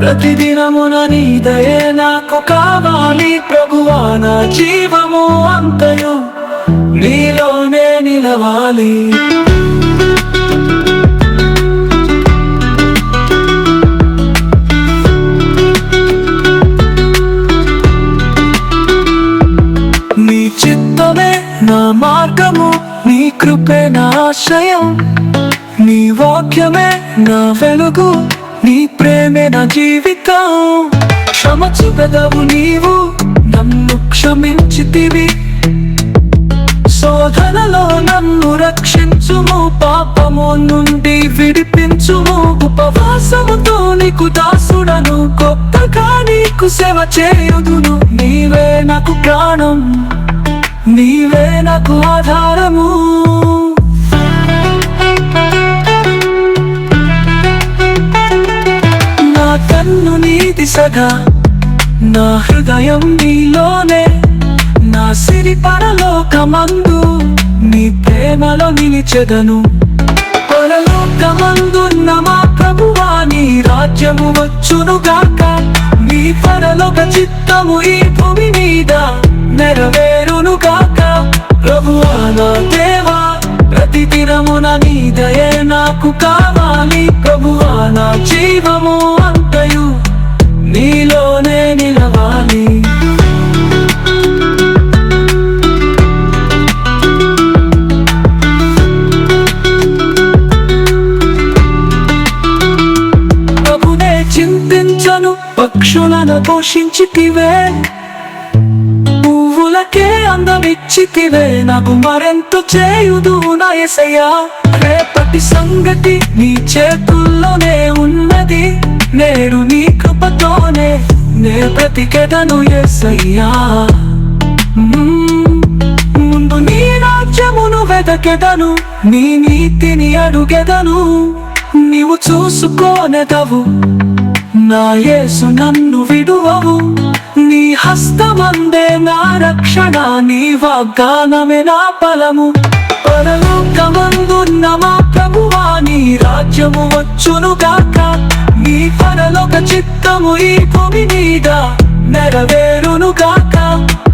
ప్రతిదినమున నీ దయే నాకు కావాలి ప్రభువా నా జీవము అంతయు. నీలోనే నిలవాలి. నీ చిత్తమే నా మార్గము నీ కృపే నా ఆశయం నీ వాక్యమే నా వెలుగు. నీ నా జీవితం. క్షమ చూపెదవు నీవు నన్ను క్షమించితివి. శోధనలో నన్ను రక్షించుము పాపము నుండి విడిపించుము. ఉపవాసముతో నీకు దాసుడను గొప్పగా నీకు సేవ చేయుదును. నీవే నాకు ప్రాణం నీవే నాకు ఆధారము. కన్ను నీ దిశగా నా హృదయం నీలోనే నా సిరి పరలోకమందు నీ ప్రేమలో నిలిచెదను. పరలోకమందున్న మా ప్రభువా నీ రాజ్యము వచ్చునుగాక నీ పరలోక చిత్తము ఈ భూమి మీద నెరవేరునుగాక ప్రభువా నా దేవా ప్రతిదినమున నీ దయే నాకు కా పక్షులను పోషించితివే. పువ్వులకే అందమిచ్చితివే. నాకు మరెంతో చేయుదు నా రేపటి సంగతి నీ చేతుల్లోనే ఉన్నది. నేడు నీ కృపతోనే నే బ్రతికెదను ఎసయ్యా ముందు నీ రాజ్యమును వెదకెదను నీ నీతిని అడుగెదను. నీవు చూసుకోనెదవు. నా యేసు నన్ను విడువవు. నీ హస్తమందే నా రక్షణ నీ వాగ్దానమే నా బలము. పరలోకమందున్న మా ప్రభువా నీ రాజ్యము వచ్చునుగాక నీ పరలోక చిత్తము ఈ భూమి మీద నెరవేరునుగాక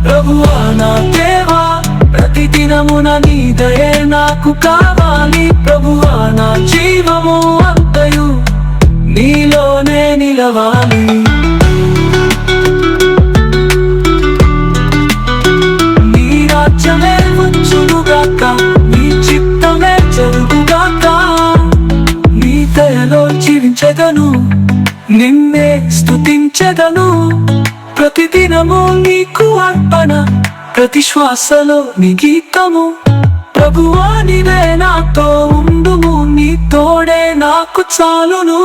ప్రభువా నా దేవా ప్రతిదినమున నీ దయే నాకు కావాలి. ప్రభువా నా జీవము అంతయు. నీలోనే నిలవాలి నీ రాజ్యమే వచ్చునుగాక నీ చిత్తమే జరుగుగాక. నీ దయలో జీవించదను నిన్నే స్తుతించదను. ప్రతిదినము నీకు అర్పణ ప్రతి శ్వాసలో నీ గీతము. ప్రభువా నీవే నాతో ఉండుము నీ తోడే నాకు చాలును.